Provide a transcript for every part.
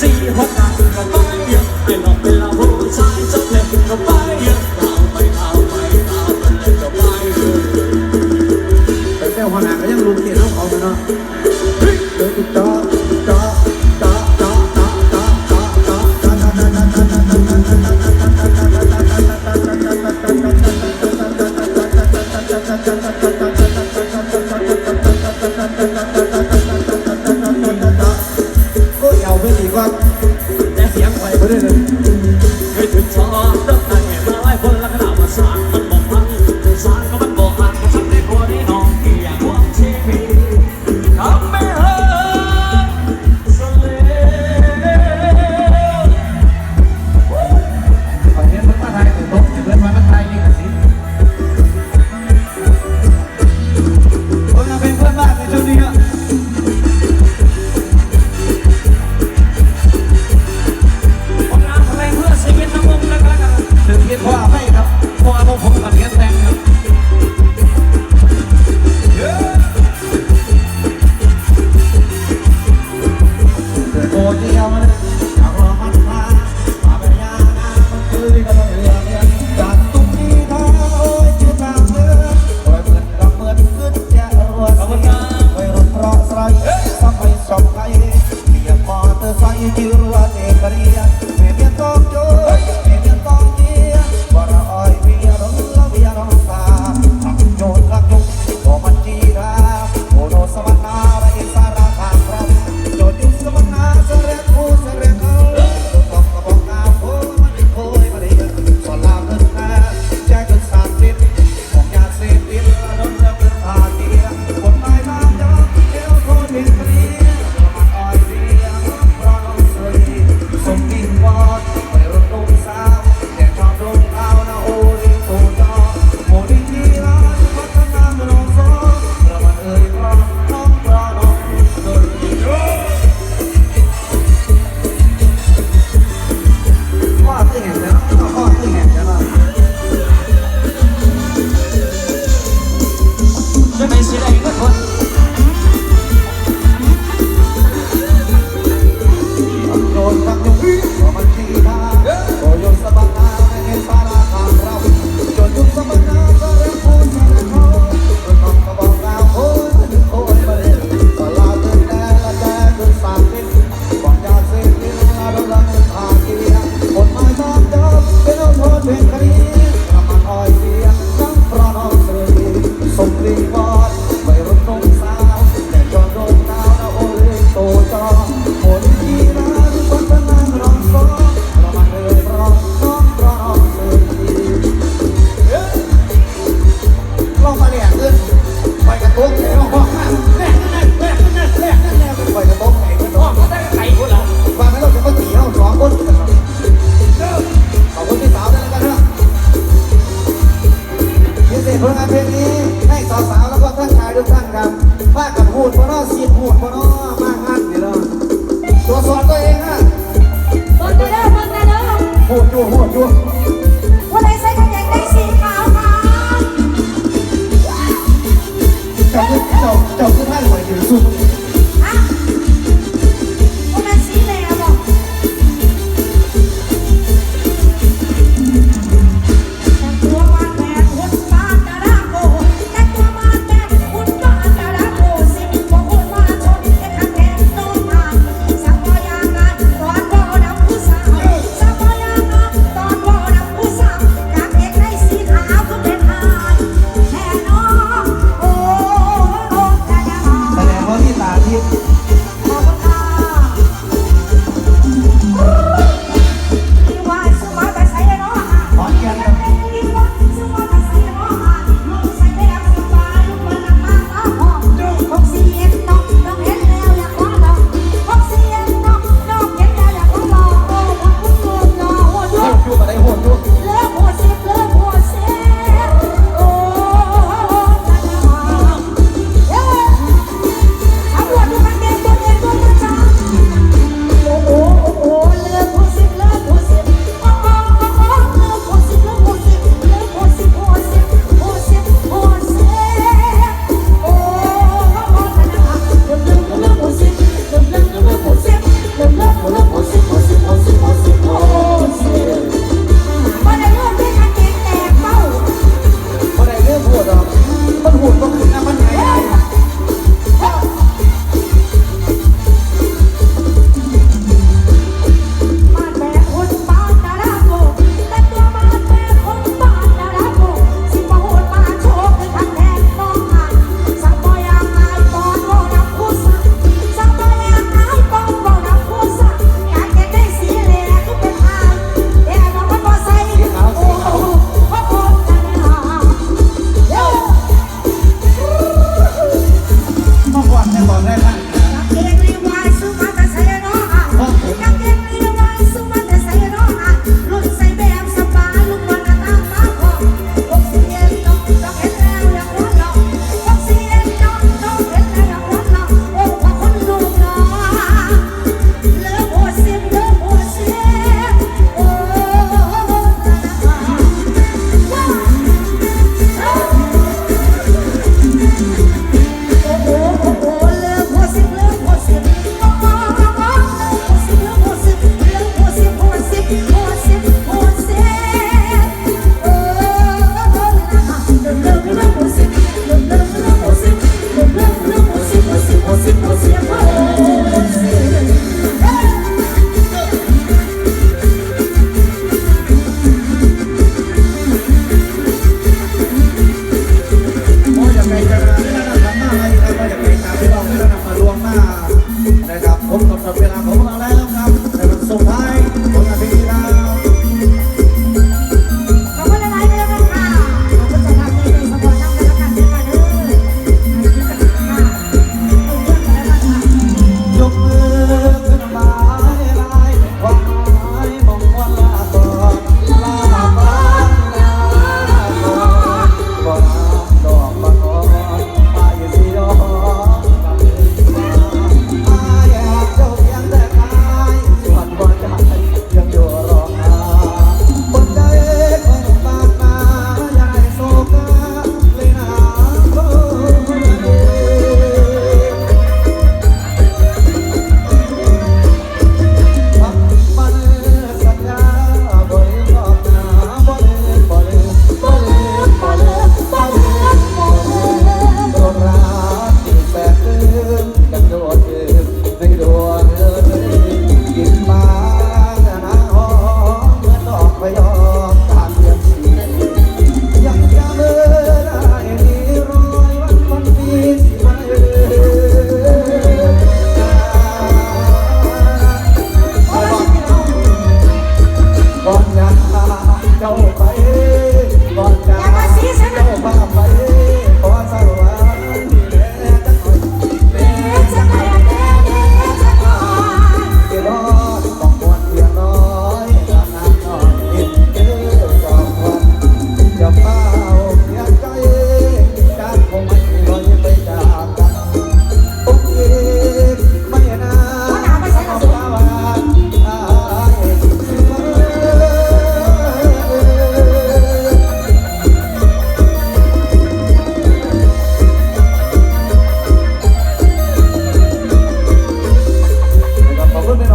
สี่หกห้าขึ้นเข้าไปเยอะเปลี่ยนออกเป็นลาโบชายจับเล็บขึ้นเข้ไปเยอะเท้าไปเท้าไปเท้าไปเล็ไปเยอแก้วหัวหน้าก็ยังรู้เขียนน้องเขเนาะเฮ้ยเดี๋อ ഒരു you. งานเพลงนี้ให้สาวๆแล้วก็ท่านชายทุกท่านครับว่ากับหูดพอนอสีดหูดพอนอมากงานนี่เนาะตัวสอนตัวเองฮะคนเด้อคนเด้อหูดอยู่หูดอยู่วันไหใส่กางเกงได้สีขาวค่ะเจ้าเจ้าเจ้าคือท่านหวยถือสุด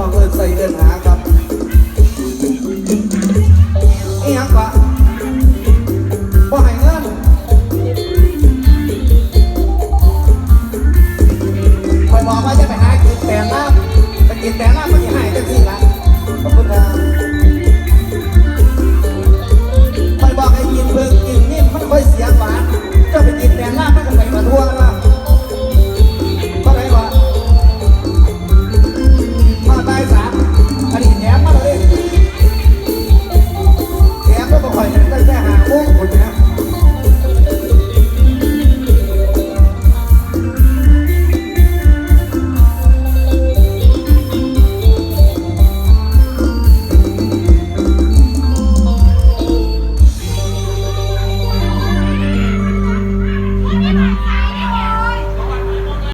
องเอิญใส่เอิญหาครับ